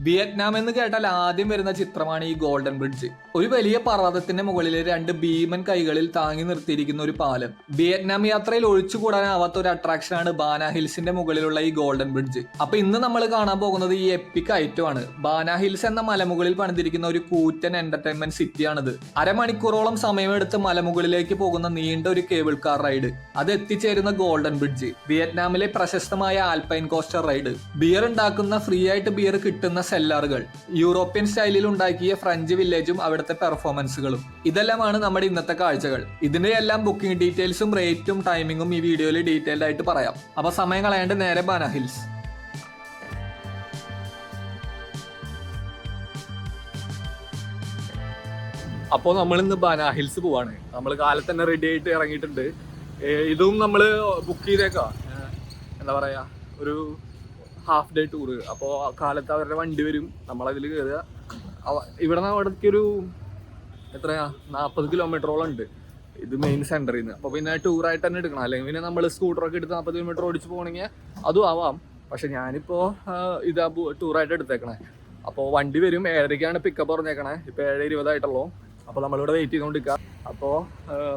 Vietnam എന്ന് കേട്ടാൽ ആദ്യം വരുന്ന ചിത്രമാണ് ഈ ഗോൾഡൻ ബ്രിഡ്ജ്. ഒരു വലിയ പർവതത്തിന്റെ മുകളിൽ രണ്ട് ഭീമൻ കൈകളിൽ താങ്ങി നിർത്തിയിരിക്കുന്ന ഒരു പാലം. വിയറ്റ്നാം യാത്രയിൽ ഒഴിച്ചുകൂടാനാവാത്ത ഒരു അട്രാക്ഷനാണ് ബാനാ ഹിൽസിന്റെ മുകളിലുള്ള ഈ ഗോൾഡൻ ബ്രിഡ്ജ്. അപ്പൊ ഇന്ന് നമ്മൾ കാണാൻ പോകുന്നത് ഈ എപ്പിക് ഐറ്റമാണ് ബാനാ ഹിൽസ് എന്ന മലമുകളിൽ പണിതിരിക്കുന്ന ഒരു കൂറ്റൻ എന്റർടൈൻമെന്റ് സിറ്റിയാണിത് അരമണിക്കൂറോളം സമയമെടുത്ത് മലമുകളിലേക്ക് പോകുന്ന നീണ്ട ഒരു കേബിൾ കാർ റൈഡ് അത് എത്തിച്ചേരുന്ന ഗോൾഡൻ ബ്രിഡ്ജ്. വിയറ്റ്നാമിലെ പ്രശസ്തമായ ആൽപൈൻ കോസ്റ്റർ റൈഡ്. ബിയർ ഉണ്ടാക്കുന്ന ഫ്രീ ആയിട്ട് ബിയർ കിട്ടുന്ന സെല്ലാറുകൾ. യൂറോപ്യൻ സ്റ്റൈലിൽ ഉണ്ടാക്കിയ ഫ്രഞ്ച് വില്ലേജും അവിടുത്തെ പെർഫോമൻസുകളും. ഇതെല്ലാമാണ് നമ്മുടെ ഇന്നത്തെ കാഴ്ചകൾ. ഇതിന്റെ എല്ലാം ബുക്കിംഗ് ഡീറ്റെയിൽസും റേറ്റും ടൈമിങ്ങും ഈ വീഡിയോയിൽ ഡീറ്റെയിൽഡ് ആയിട്ട് പറയാം. അപ്പൊ സമയം കളയാണ്ട് നേരെ ബാന ഹിൽസ്. അപ്പോൾ നമ്മൾ ഇന്ന് ബാനാഹിൽസ് പോവാണ്. നമ്മൾ കാലത്ത് തന്നെ റെഡി ആയിട്ട് ഇറങ്ങിയിട്ടുണ്ട്. ഇതും നമ്മൾ ബുക്ക് ചെയ്തേക്കാം എന്താ പറയാ ഒരു ഹാഫ് ഡേ ടൂർ അപ്പോൾ കാലത്ത് അവരുടെ വണ്ടി വരും. നമ്മളതിൽ കയറുക ഇവിടെ നിന്ന് അവിടേക്ക് ഒരു എത്രയാ? നാൽപ്പത് കിലോമീറ്ററോളം ഉണ്ട്. ഇത് മെയിൻ സെന്ററിൽ നിന്ന് അപ്പോൾ പിന്നെ ടൂറായിട്ട് തന്നെ എടുക്കണം. അല്ലെങ്കിൽ പിന്നെ നമ്മൾ സ്കൂട്ടറൊക്കെ എടുത്ത് നാൽപ്പത് കിലോമീറ്റർ ഓടിച്ച് പോകണമെങ്കിൽ അതും ആവാം. പക്ഷെ ഞാനിപ്പോൾ ഇതാ ടൂറായിട്ട് എടുത്തേക്കണേ. അപ്പോൾ വണ്ടി വരും. ഏഴരയ്ക്കാണ് പിക്കപ്പ് പറഞ്ഞേക്കണേ. ഇപ്പോൾ ഏഴ് ഇരുപതായിട്ടുള്ളൂ. അപ്പോൾ നമ്മളിവിടെ വെയിറ്റ് ചെയ്തുകൊണ്ടിരിക്കുക അപ്പോൾ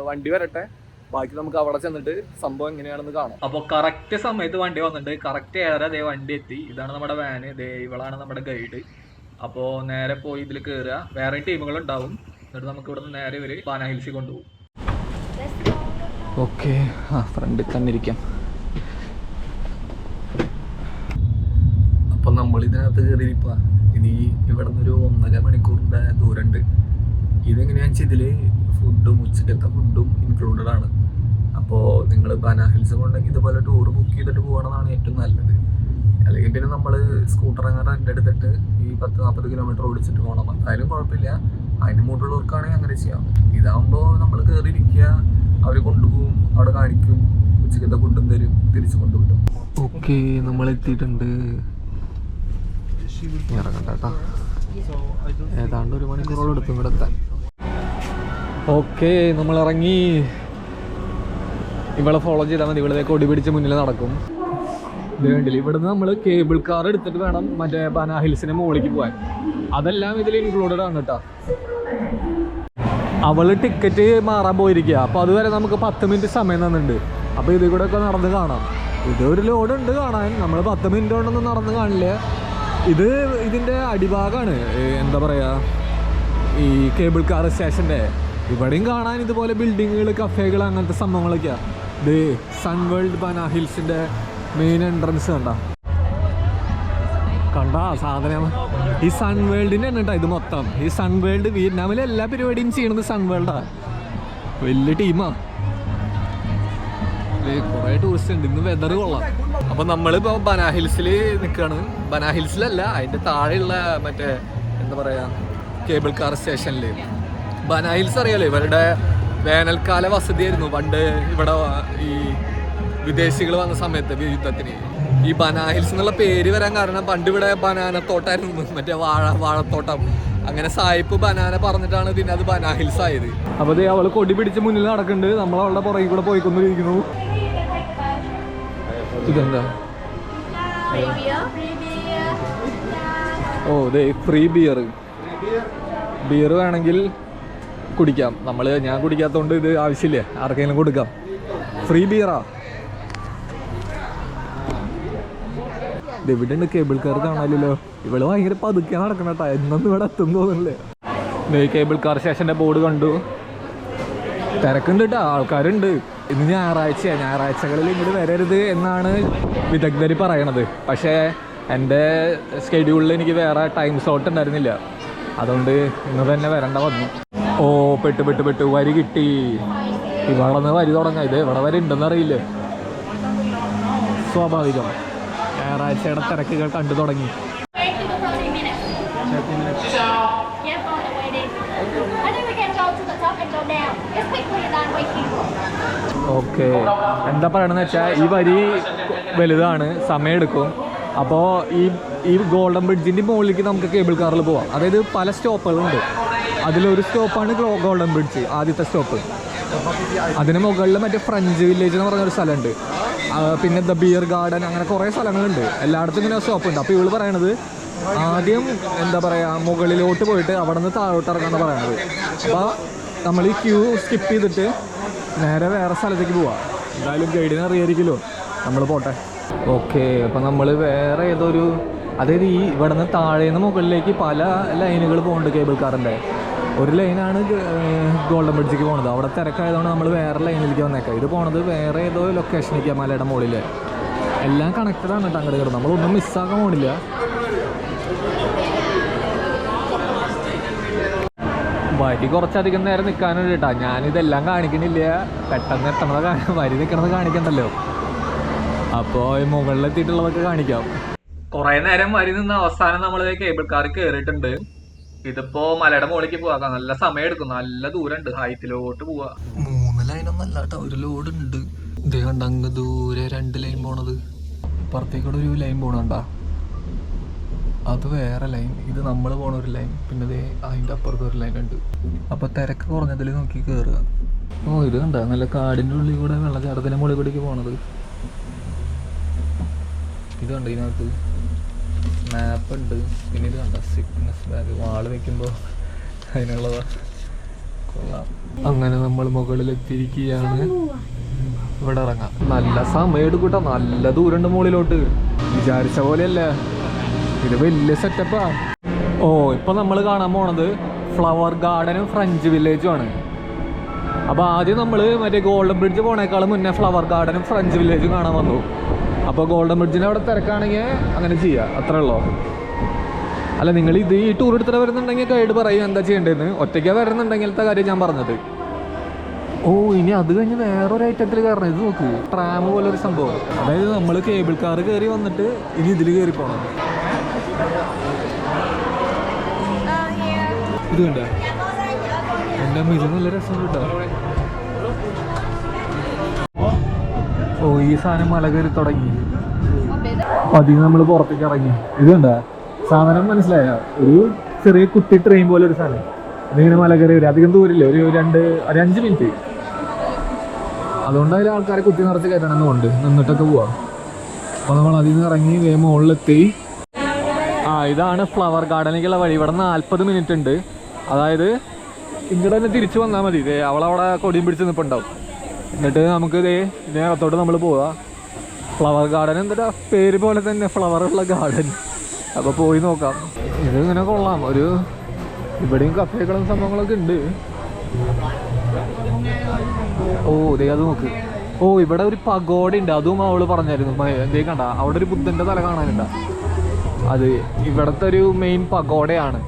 വണ്ടി വരട്ടെ. ബാക്കി നമുക്ക് അവിടെ ചെന്നിട്ട് സംഭവം എങ്ങനെയാണെന്ന് കാണാം. അപ്പോൾ കറക്റ്റ് സമയത്ത് വണ്ടി വന്നിട്ട് കറക്റ്റ് ഏറെ അതേ വണ്ടി എത്തി. ഇതാണ് നമ്മുടെ വാന് ദേ ഇവളാണ് നമ്മുടെ ഗൈഡ് അപ്പോൾ നേരെ പോയി ഇതിൽ കയറുക വേറെ ടീമുകൾ ഉണ്ടാവും എന്നിട്ട് നമുക്ക് ഇവിടെ നിന്ന് നേരെ ഇവർ പാന ഹിൽസിൽ കൊണ്ടുപോകും. ഓക്കെ ആ ഫ്രണ്ടിൽ തന്നെ ഇരിക്കാം. അപ്പം നമ്മൾ ഇതിനകത്ത് കയറിയിരിക്കുക ഇനി ഇവിടെ നിന്നൊരു ഒന്നര മണിക്കൂറിന്റെ ദൂരമുണ്ട് ഇതെങ്ങനെയാണെന്ന് വെച്ചാൽ ഇതിൽ ഫുഡും ഉച്ചക്കത്തെ ഫുഡും ഇൻക്ലൂഡഡ് ആണ്. അപ്പോൾ നിങ്ങൾ ബനാ ഹിൽസ് ഇതുപോലെ ടൂർ ബുക്ക് ചെയ്തിട്ട് പോകണമെന്നാണ് ഏറ്റവും നല്ലത്. അല്ലെങ്കിൽ പിന്നെ നമ്മൾ സ്കൂട്ടർ അങ്ങനെ റെന്റ് എടുത്തിട്ട് ഈ പത്ത് നാൽപ്പത് കിലോമീറ്റർ ഓടിച്ചിട്ട് പോകണം. എന്തായാലും കുഴപ്പമില്ല. അതിന് മുകളിലുള്ളവർക്കാണെങ്കിൽ അങ്ങനെ ചെയ്യാം. ഇതാകുമ്പോൾ നമ്മൾ കയറിയിരിക്കുക അവർ കൊണ്ടുപോകും അവിടെ കാണിക്കും ഉച്ചക്കത്തെ ഫുഡും തരും തിരിച്ചു കൊണ്ടുവിടും. ഓക്കെ നമ്മൾ എത്തിയിട്ടുണ്ട് ഇറങ്ങണ്ട ഏതാണ്ട് ഒരു മണിക്കൂറോളം എടുക്കും ഇവിടെ എത്താൻ ഓക്കെ നമ്മൾ ഇറങ്ങി ഇവളെ ഫോളോ ചെയ്താൽ മതി ഇവളെ ഒടി പിടിച്ച് മുന്നിൽ നടക്കും. ഇത് ഇവിടുന്ന് നമ്മൾ കേബിൾ കാർ എടുത്തിട്ട് വേണം മറ്റേ ബനാ ഹിൽസിന് മുകളിലേക്ക് പോകാൻ. അതെല്ലാം ഇതിൽ ഇൻക്ലൂഡഡ് ആണ് കേട്ടോ അവൾ ടിക്കറ്റ് മാറാൻ പോയിരിക്കുക അപ്പോൾ അതുവരെ നമുക്ക് പത്ത് മിനിറ്റ് സമയം തന്നിട്ടുണ്ട്. അപ്പോൾ ഇതിൽ കൂടെ ഒക്കെ നടന്ന് കാണാം. ഇത് ഒരു ലോഡ് ഉണ്ട് കാണാൻ. നമ്മൾ പത്ത് മിനിറ്റ് കൊണ്ടൊന്നും നടന്ന് കാണില്ല. ഇത് ഇതിന്റെ അടിഭാഗമാണ് എന്താ പറയുക ഈ കേബിൾ കാർ സ്റ്റേഷന്റെ ഇവിടെയും കാണാൻ ഇതുപോലെ ബിൽഡിങ്ങുകൾ കഫേകൾ അങ്ങനത്തെ സംഭവങ്ങളൊക്കെയാണ് ദേ സൺ വേൾഡ് ബനാ ഹിൽസിന്റെ മെയിൻ എൻട്രൻസ് കണ്ട. കണ്ട സാധനം ഈ സൺ വേൾഡിന്റെ തന്നെ ഇത് മൊത്തം. ഈ സൺ വേൾഡ് വിയറ്റ്നാമിലെ എല്ലാ പരിപാടിയും ചെയ്യണത് സൺ വേൾഡാ വലിയ ടീമാ കുറെ ടൂറിസ്റ്റ് ഉണ്ട്. ഇന്ന് വെതർ കൊള്ളാം. അപ്പൊ നമ്മളിപ്പോൾ ബനാ ഹിൽസിൽ നിൽക്കാണ് ബനാ ഹിൽസിലല്ല അതിന്റെ താഴെയുള്ള മറ്റേ എന്താ പറയാ കേബിൾ കാർ സ്റ്റേഷനിൽ ബനാ ഹിൽസ് അറിയാലോ? ഇവരുടെ വേനൽക്കാല വസതിയായിരുന്നു. പണ്ട് ഇവിടെ ഈ വിദേശികൾ വന്ന സമയത്ത് യുദ്ധത്തിന്. ഈ ബനാഹിൽസ് എന്നുള്ള പേര് വരാൻ കാരണം പണ്ട് ഇവിടെ ബനാനത്തോട്ടായിരുന്നു. മറ്റേ വാഴ വാഴത്തോട്ടം. അങ്ങനെ സായിപ്പ് ബനാന പറഞ്ഞിട്ടാണ് പിന്നെ അത് ബനാഹിൽസ് ആയത്. അപ്പൊ ദേ അവൾ കൊടി പിടിച്ച് മുന്നിൽ നടക്കുന്നുണ്ട്. നമ്മൾ അവളുടെ പുറകിൽ കൂടെ പോയിക്കൊണ്ടിരിക്കുന്നു. ഇതെന്താ? ഓ ദേ ഫ്രീ ബിയർ ബിയർ വേണമെങ്കിൽ കുടിക്കാം. നമ്മൾ ഞാൻ കുടിക്കാത്തതുകൊണ്ട് ഇത് ആവശ്യമില്ല? ആർക്കെങ്കിലും കൊടുക്കാം. ഫ്രീ ബിയറാ ഇവിടെ ഉണ്ട് കേബിൾ കാർ കാണാനില്ലല്ലോ. ഇവൾ ഭയങ്കര പതുക്കെ നടക്കണ കേട്ടോ എന്നൊന്നും ഇവിടെ എത്തും തോന്നുന്നില്ലേ. കേബിൾ കാർ സ്റ്റേഷന്റെ ബോർഡ് കണ്ടു. തിരക്കുണ്ട് കേട്ടോ ആൾക്കാരുണ്ട്. ഇന്ന് ഞായറാഴ്ചയാണ് ഞായറാഴ്ചകളിൽ ഇങ്ങോട്ട് വരരുത് എന്നാണ് വിദഗ്ധർ പറയണത്. പക്ഷേ എന്റെ സ്കെഡ്യൂളിൽ എനിക്ക് വേറെ ടൈം സ്ലോട്ട് ഉണ്ടായിരുന്നില്ല. അതുകൊണ്ട് ഇന്ന് തന്നെ വരണ്ട വന്നു. ഓ പെട്ട് പെട്ട് പെട്ട് വരി കിട്ടി ഇവിടെ നിന്ന് വരി തുടങ്ങാം ഇത് ഇവിടെ വരെ ഉണ്ടെന്ന് അറിയില്ല സ്വാഭാവികം ഞായറാഴ്ചയുടെ തിരക്കുകൾ കണ്ടു തുടങ്ങി Wait for the 30 minutes. 30 minutes. Yep, on the way there. I think we can go to the top and go down. It's quickly done waiting. Okay എന്താ പറയണെന്ന് വെച്ചാൽ ഈ വരി വലുതാണ് സമയമെടുക്കും അപ്പോൾ ഈ ഈ ഗോൾഡൻ ബ്രിഡ്ജിന്റെ മുകളിലേക്ക് നമുക്ക് കേബിൾ കാറിൽ പോവാം അതായത് പല സ്റ്റോപ്പുകളുണ്ട് അതിലൊരു സ്റ്റോപ്പാണ് ഗോൾഡൻ ബ്രിഡ്ജ് ആദ്യത്തെ സ്റ്റോപ്പ്. അതിന് മുകളിൽ മറ്റേ ഫ്രഞ്ച് വില്ലേജ് എന്ന് പറഞ്ഞൊരു സ്ഥലമുണ്ട്. പിന്നെ ദ ബിയർ ഗാർഡൻ അങ്ങനെ കുറേ സ്ഥലങ്ങളുണ്ട്. എല്ലായിടത്തും ഇങ്ങനെ സ്റ്റോപ്പ് ഉണ്ട്. അപ്പോൾ ഇവൾ പറയണത് ആദ്യം എന്താ പറയാ മുകളിലോട്ട് പോയിട്ട് അവിടെ നിന്ന് താഴോട്ട് ഇറങ്ങാന്ന് പറയണത്. അപ്പോൾ നമ്മൾ ഈ ക്യൂ സ്കിപ്പ് ചെയ്തിട്ട് നേരെ വേറെ സ്ഥലത്തേക്ക് പോവാ. എന്തായാലും ഗൈഡിനെ അറിയായിരിക്കുമല്ലോ. നമ്മൾ പോട്ടെ. ഓക്കെ അപ്പം നമ്മൾ വേറെ ഏതൊരു അതായത് ഈ ഇവിടെ നിന്ന് താഴേന്ന് മുകളിലേക്ക് പല ലൈനുകൾ പോകുന്നുണ്ട് കേബിൾ കാറിന്റെ ഒരു ലൈനാണ് ഗോൾഡൻ ബ്രിഡ്ജിക്ക് പോണത്. അവിടെ തിരക്കായതുകൊണ്ട് നമ്മൾ വേറെ ലൈനിലേക്ക് വന്നേക്കാം. ഇത് പോണത് വേറെ ഏതോ ലൊക്കേഷനിലേക്ക് മലയുടെ മുകളിൽ എല്ലാം കണക്റ്റഡ് ആണ് കേട്ടോ അങ്ങോട്ട് കയറും നമ്മളൊന്നും മിസ്സാക്കാൻ പോണില്ല. വരി കുറച്ചധികം നേരം നിൽക്കാനുണ്ട് കേട്ടോ. ഞാനിതെല്ലാം കാണിക്കണില്ല. പെട്ടെന്ന് എത്തണത് വരി നിൽക്കണത് കാണിക്കണ്ടല്ലോ. അപ്പോൾ ഈ മുകളിലെത്തിയിട്ടുള്ളതൊക്കെ കാണിക്കാം. കുറേ നേരം വരി നിന്ന് അവസാനം നമ്മൾ കേബിൾ കാർ കയറിയിട്ടുണ്ട് ഇതിപ്പോ മലയുടെ മുകളിലേക്ക് പോവാ. നല്ല സമയം എടുക്കും. നല്ല ദൂരമുണ്ട്. ഹൈറ്റിലോട്ട് പോവാ. മൂന്ന് ലൈനൊന്നും അല്ല കേട്ടോ ഒരു ലോഡ് ഉണ്ട്. ഇതേ കണ്ട അങ്ങ് ദൂരെ രണ്ട് ലൈൻ പോണത്. പുറത്തേക്കൂടെ ഒരു ലൈൻ പോണണ്ടാ? അത് വേറെ ലൈൻ ഇത് നമ്മൾ പോണ ഒരു ലൈൻ പിന്നെ ദേ അതിന്റെ അപ്പുറത്ത് ഒരു ലൈൻ ഉണ്ട്. അപ്പൊ തിരക്ക് കുറഞ്ഞതിൽ നോക്കി കയറുക ഓ ഇത് കണ്ട? നല്ല കാടിന്റെ ഉള്ളിൽ കൂടെ വെള്ളച്ചാട്ടത്തിന്റെ മുകളിൽ കൂടിക്ക് പോണത്. ഇത് കണ്ടോ ഇതിനകത്ത്? മാപ്പ് ഉണ്ട്. പിന്നെ ഇത് കണ്ട? സിക്നസ് ബാഗ് വാൾ വെക്കുമ്പോൾ അതിനുള്ളതാ. കൊള്ളാം. അങ്ങനെ നമ്മൾ മുകളിലെത്തിയിരിക്കുകയാണ്. ഇവിടെ ഇറങ്ങാം. നല്ല സമയം എടുക്കൂട്ടോ നല്ല ദൂരമുണ്ട് മുകളിലോട്ട്. വിചാരിച്ച പോലെയല്ല. ഇത് വലിയ സെറ്റപ്പാ ഓ ഇപ്പൊ നമ്മൾ കാണാൻ പോണത് ഫ്ലവർ ഗാർഡനും ഫ്രഞ്ച് വില്ലേജും ആണ്. അപ്പൊ ആദ്യം നമ്മൾ മറ്റേ ഗോൾഡൻ ബ്രിഡ്ജ് പോണേക്കാളും മുന്നേ ഫ്ലവർ ഗാർഡനും ഫ്രഞ്ച് വില്ലേജും കാണാൻ വന്നു. അപ്പോൾ ഗോൾഡൻ ബ്രിഡ്ജിനെ അവിടെ തിരക്കാണെങ്കിൽ അങ്ങനെ ചെയ്യാം. അത്രേ ഉള്ളൂ. അല്ല നിങ്ങൾ ഇത് ഈ ടൂർ എടുത്തിട്ട് വരുന്നുണ്ടെങ്കിൽ ഗൈഡ് പറയും എന്താ ചെയ്യേണ്ടതെന്ന്. ഒറ്റയ്ക്ക് വരുന്നുണ്ടെങ്കിലത്തെ കാര്യം ഞാൻ പറഞ്ഞത്. ഓ ഇനി അത് കഴിഞ്ഞ് വേറൊരു ഐറ്റത്തിൽ കയറണം. ഇത് നോക്ക്. ട്രാം പോലെ ഒരു സംഭവം. അതായത് നമ്മൾ കേബിൾ കാർ കയറി വന്നിട്ട് ഇനി ഇതിൽ കയറി പോകണം ഇത് കണ്ട? എന്റെ അമ്മ ഇത് നല്ല രസം കിട്ടാ. ഓ ഈ സാധനം മല കയറി തുടങ്ങി. അതിന് നമ്മൾ പുറത്തേക്ക് ഇറങ്ങി. ഇതുണ്ട സാധനം മനസ്സിലായ? ഒരു ചെറിയ കുട്ടി ട്രെയിൻ പോലെ ഒരു സാധനം. അതിങ്ങനെ മല കയറി വരും. അധികം ദൂരില്ല ഒരു രണ്ട് ഒരു അഞ്ച് മിനിറ്റ് അതുകൊണ്ട് അതിൽ ആൾക്കാരെ കുത്തി നിറച്ച് കയറ്റണമെന്നുണ്ട് നിന്നിട്ടൊക്കെ പോവാം. അപ്പോൾ നമ്മൾ അതിൽ നിന്ന് ഇറങ്ങി വേ മുകളിലെത്തി ആ ഇതാണ് ഫ്ലവർ ഗാർഡനിലേക്കുള്ള വഴി. ഇവിടെ നാൽപ്പത് മിനിറ്റ് ഉണ്ട്. അതായത് ഇങ്ങോട്ട് തന്നെ തിരിച്ചു വന്നാൽ മതി. അവളവിടെ കൊടിയും പിടിച്ച് നിൽപ്പുണ്ടാവും എന്നിട്ട് നമുക്ക് ഇതേ ഇതിനകത്തോട്ട് നമ്മൾ പോവാ. ഫ്ലവർ ഗാർഡൻ എന്താ പേര് പോലെ തന്നെ ഫ്ലവർ ഉള്ള ഗാർഡൻ അപ്പോൾ പോയി നോക്കാം. ഇത് ഇങ്ങനെ കൊള്ളാം. ഒരു ഇവിടെയും കഫേകളും സംഭവങ്ങളൊക്കെ ഉണ്ട്. ഓ ദേ അത് നോക്ക്. ഓ ഇവിടെ ഒരു പഗോഡ ഉണ്ട്. അതും അവൾ പറഞ്ഞായിരുന്നു. എന്തേ കണ്ട അവിടെ ഒരു ബുദ്ധന്റെ തല കാണാനുണ്ട. അത് ഇവിടത്തെ ഒരു മെയിൻ പഗോഡയാണ്.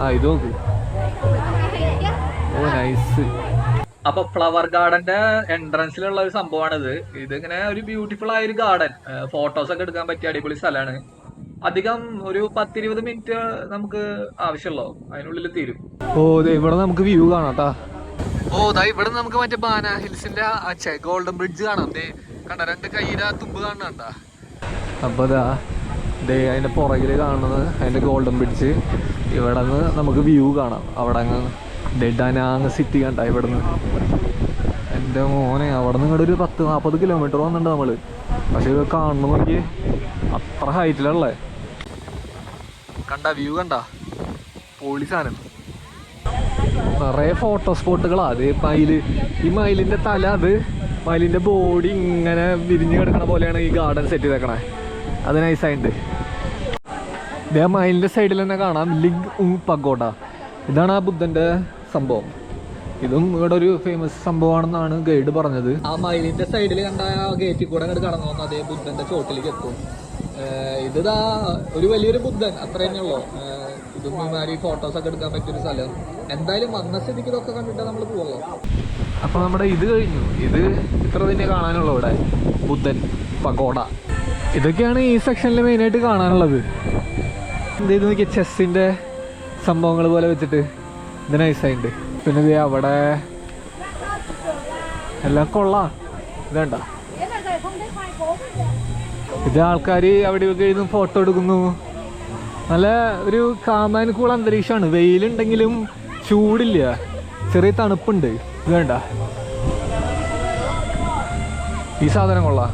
ആ ഇത് നോക്ക്. ഓ നൈസ് അപ്പൊ ഫ്ലവർ ഗാർഡന്റെ എൻട്രൻസിലുള്ള ഒരു സംഭവമാണിത്. ഇതിങ്ങനെ ഒരു ബ്യൂട്ടിഫുൾ ആയ ഒരു ഗാർഡൻ ഫോട്ടോസ് ഒക്കെ എടുക്കാൻ പറ്റിയ അടിപൊളി സ്ഥലമാണ്. അധികം ഒരു പത്തിരുപത് മിനിറ്റ് നമുക്ക് ആവശ്യമുള്ളൂ? അതിനുള്ളിൽ തീരും. ഓ ദേ ഇവിടെ നമുക്ക് വ്യൂ കാണാം ട്ടാ. ഓ ദാ ഇവിടെ നമുക്ക് മറ്റേ ബാന ഹിൽസിന്റെ അച്ഛേ ഗോൾഡൻ ബ്രിഡ്ജ് കാണാം. ദേ കണ്ട രണ്ട് കൈയില തുമ്പ് കാണണ്ട അപ്പൊ ദാ ദേ അതിന്റെ പുറകിൽ കാണുന്നത് അതിന്റെ ഗോൾഡൻ ബ്രിഡ്ജ് ഇവിടെ നിന്ന് നമുക്ക് വ്യൂ കാണാം. അവിടെ അങ്ങ് ഡെഡാനാങ് സിറ്റി കണ്ട ഇവിടെ നിന്ന് എന്റെ മോനെ അവിടെ നിന്ന് ഇങ്ങോട്ട് ഒരു പത്ത് നാൽപ്പത് കിലോമീറ്റർ വന്നിട്ടുണ്ട് നമ്മൾ. പക്ഷെ ഇത് കാണുന്ന നോക്കി അത്ര ഹൈറ്റിലല്ലേ കണ്ട വ്യൂ കണ്ട? പൊളി സാധനം നിറയെ ഫോട്ടോ സ്പോട്ടുകളാ അത് മയിൽ ഈ മയിലിന്റെ തല അത് മയിലിന്റെ ബോഡി ഇങ്ങനെ വിരിഞ്ഞു കിടക്കണ പോലെയാണ് ഈ ഗാർഡൻ സെറ്റ് ചെയ്തേക്കണേ. അത് നൈസായിട്ടുണ്ട് ഇതേ മയിലിന്റെ സൈഡിൽ തന്നെ കാണാം. Linh Ung pagoda. ഇതാണ് ആ ബുദ്ധന്റെ സംഭവം. ഇതും ഇവിടെ ഒരു ഫേമസ് സംഭവമാണെന്നാണ് ഗൈഡ് പറഞ്ഞത്. ആ മയിലിന്റെ സൈഡിൽ കണ്ട ആ ഗേറ്റിൽ കൂടെ അങ്ങോട്ട് കടന്നു വന്ന. അതേ ബുദ്ധന്റെ ചോട്ടിലേക്ക് എത്തും. ഇതാ ഒരു വലിയൊരു ബുദ്ധൻ അത്ര തന്നെയുള്ളൂ. ഇതും ഇമാതിരി ഫോട്ടോസ് ഒക്കെ എടുക്കാൻ പറ്റിയൊരു സ്ഥലം. എന്തായാലും വന്ന സ്ഥിതിക്ക് ഇതൊക്കെ കണ്ടിട്ട് നമ്മൾ പോവുള്ളൂ അപ്പൊ നമ്മുടെ ഇത് കഴിഞ്ഞു. ഇത് ഇത്ര തന്നെ കാണാനുള്ളൂ ഇവിടെ. ബുദ്ധൻ പകോട ഇതൊക്കെയാണ് ഈ സെക്ഷനിൽ മെയിനായിട്ട് കാണാനുള്ളത്. എന്ത് ചെയ്ത് നോക്കിയ? ചെസ്സിന്റെ സംഭവങ്ങൾ പോലെ വെച്ചിട്ട്. ഇത് നൈസായിട്ടുണ്ട് പിന്നെ ദേ അവിടെ എല്ലാം കൊള്ളാം. ഇതണ്ട. ഇത് ആൾക്കാർ അവിടെ ഇരുന്ന് ഫോട്ടോ എടുക്കുന്നു. നല്ല ഒരു കാമാൻ കൂൾ അന്തരീക്ഷമാണ്. വെയിലുണ്ടെങ്കിലും ചൂടില്ല. ചെറിയ തണുപ്പുണ്ട്. ഇത് വേണ്ട ഈ സാധനം കൊള്ളാം.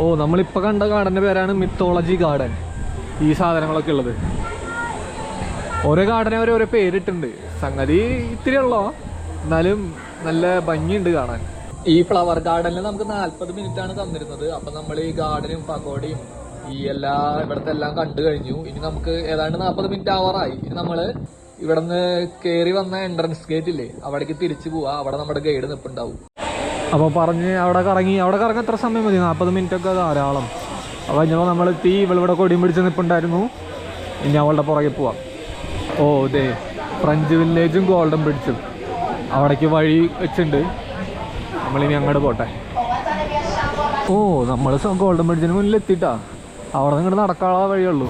ഓ നമ്മളിപ്പോൾ കണ്ട ഗാർഡന്റെ പേരാണ് മിത്തോളജി ഗാർഡൻ ഈ സാധനങ്ങളൊക്കെ ഉള്ളത്. ഓരോ ഗാർഡനെ ഓരോ പേരിട്ടുണ്ട് സംഗതി ഇത്തിരി ഉള്ളോ? എന്നാലും നല്ല ഭംഗിയുണ്ട് കാണാൻ. ഈ ഫ്ലവർ ഗാർഡനിൽ നമുക്ക് നാല്പത് മിനിറ്റ് ആണ് തന്നിരുന്നത്. അപ്പൊ നമ്മൾ ഈ ഗാർഡനും പകോടയും ഈ എല്ലാ ഇവിടത്തെ എല്ലാം കണ്ടു കഴിഞ്ഞു. ഇനി നമുക്ക് ഏതാണ്ട് നാൽപ്പത് മിനിറ്റ് ആവാറായി ഇനി നമ്മൾ ഇവിടുന്ന് കയറി വന്ന എൻട്രൻസ് ഗേറ്റ് ഇല്ലേ അവിടേക്ക് തിരിച്ചു പോവാ. അവിടെ നമ്മുടെ ഗൈഡ് നിപ്പുണ്ടാവും. അപ്പോൾ പറഞ്ഞ് അവിടെ കറങ്ങി അവിടെ കറങ്ങി എത്ര സമയം മതി? നാൽപ്പത് മിനിറ്റ് ഒക്കെ ധാരാളം. അപ്പോൾ കഴിഞ്ഞപ്പോൾ നമ്മൾ തീ ഇവളിവിടെ കൊടിയും പിടിച്ച് നിൽപ്പുണ്ടായിരുന്നു ഇനി അവളുടെ പുറകെ പോവാം. ഓ ഇതേ ഫ്രഞ്ച് വില്ലേജും ഗോൾഡൻ ബ്രിഡ്ജും. അവിടേക്ക് വഴി വെച്ചിട്ടുണ്ട്. നമ്മളിനി അങ്ങോട്ട് പോട്ടെ. ഓ നമ്മൾ ഗോൾഡൻ ബ്രിഡ്ജിന് മുന്നിൽ എത്തിയിട്ടാ. അവിടെ നിന്ന് ഇങ്ങോട്ട് നടക്കാനുള്ള വഴിയുള്ളൂ.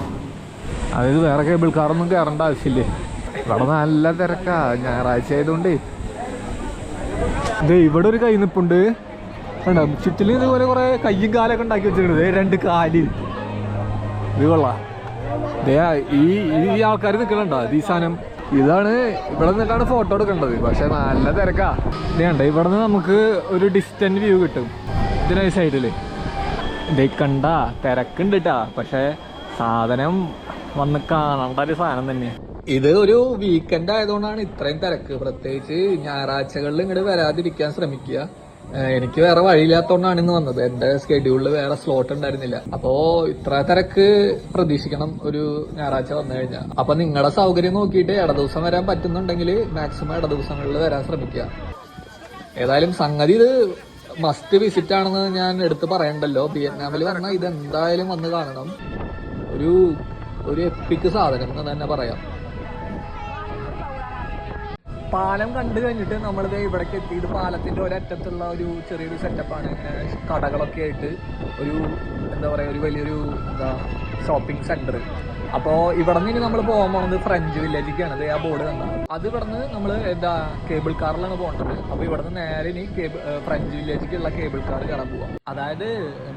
അതായത് വേറെ കേബിൾ കാറൊന്നും കയറേണ്ട ആവശ്യമില്ലേ? ഇവിടെ നല്ല തിരക്കാ. ഞായറാഴ്ച ആയതുകൊണ്ട്. ദേ ഇവിടെ ഒരു കൈ നിപ്പുണ്ട്. കണ്ടോ? ചുറ്റിലും ഇതുപോലെ കുറേ കയ്യും കാലൊക്കെ ഉണ്ടാക്കി വെച്ചിട്ടുണ്ട്. രണ്ട് കാലിൽ ഇത് കൊള്ളാം. ഈ ഈ ആൾക്കാർ നിൽക്കണുണ്ടോ ഈ സാധനം. ഇതാണ് ഇവിടെ നിന്നിട്ടാണ് ഫോട്ടോ എടുക്കേണ്ടത്. പക്ഷെ നല്ല തിരക്കാ. ഇതേണ്ട ഇവിടെ നിന്ന് നമുക്ക് ഒരു ഡിസ്റ്റന്റ് വ്യൂ കിട്ടും. ഇതിന് സൈഡിൽ ദേ കണ്ട തിരക്കുണ്ട് പക്ഷെ സാധനം വന്ന് കാണേണ്ട ഒരു സാധനം തന്നെ ഇത് ഒരു വീക്കെൻഡ് ആയതുകൊണ്ടാണ് ഇത്രയും തിരക്ക്. പ്രത്യേകിച്ച് ഞായറാഴ്ചകളിൽ ഇങ്ങോട്ട് വരാതിരിക്കാൻ ശ്രമിക്കുക. എനിക്ക് വേറെ വഴിയില്ലാത്തോണ്ടാണ് ഇന്ന് വന്നത്. എന്റെ സ്കെഡ്യൂളിൽ വേറെ സ്ലോട്ട് ഉണ്ടായിരുന്നില്ല. അപ്പോ ഇത്ര തിരക്ക് പ്രതീക്ഷിക്കണം ഒരു ഞായറാഴ്ച വന്നു കഴിഞ്ഞാൽ അപ്പൊ നിങ്ങളുടെ സൗകര്യം നോക്കിയിട്ട് ഇടദിവസം വരാൻ പറ്റുന്നുണ്ടെങ്കിൽ മാക്സിമം ഇടദിവസങ്ങളിൽ വരാൻ ശ്രമിക്കുക. ഏതായാലും സംഗതി ഇത് മസ്റ്റ് വിസിറ്റ് ആണെന്ന് ഞാൻ എടുത്ത് പറയണ്ടല്ലോ. വിയറ്റ്നാമിൽ പറഞ്ഞാൽ ഇത് എന്തായാലും വന്ന് കാണണം. ഒരു ഒരു എപ്പിക്ക് സാധനം എന്ന് തന്നെ പറയാം. പാലം കണ്ടു കഴിഞ്ഞിട്ട് നമ്മളിത് ഇവിടേക്ക് എത്തിയിട്ട് ഇത് പാലത്തിന്റെ ഒരറ്റത്തുള്ള ഒരു ചെറിയൊരു സെറ്റപ്പാണ് ഇങ്ങനെ കടകളൊക്കെ ആയിട്ട് ഒരു എന്താ പറയുക ഒരു വലിയൊരു എന്താ ഷോപ്പിംഗ് സെന്റർ അപ്പോൾ ഇവിടെ നിന്ന് ഇനി നമ്മൾ പോകാൻ പോണത് ഫ്രഞ്ച് വില്ലേജിലേക്കാണ് ഇത് ആ ബോർഡ് കണ്ട? അത് ഇവിടെ നിന്ന് നമ്മൾ എന്താ കേബിൾ കാറിലാണ് പോകേണ്ടത്. അപ്പോൾ ഇവിടെ നിന്ന് നേരെ ഇനി കേബിൾ ഫ്രഞ്ച് വില്ലേജിലേക്കുള്ള കേബിൾ കാർ കയറാൻ പോവാം. അതായത്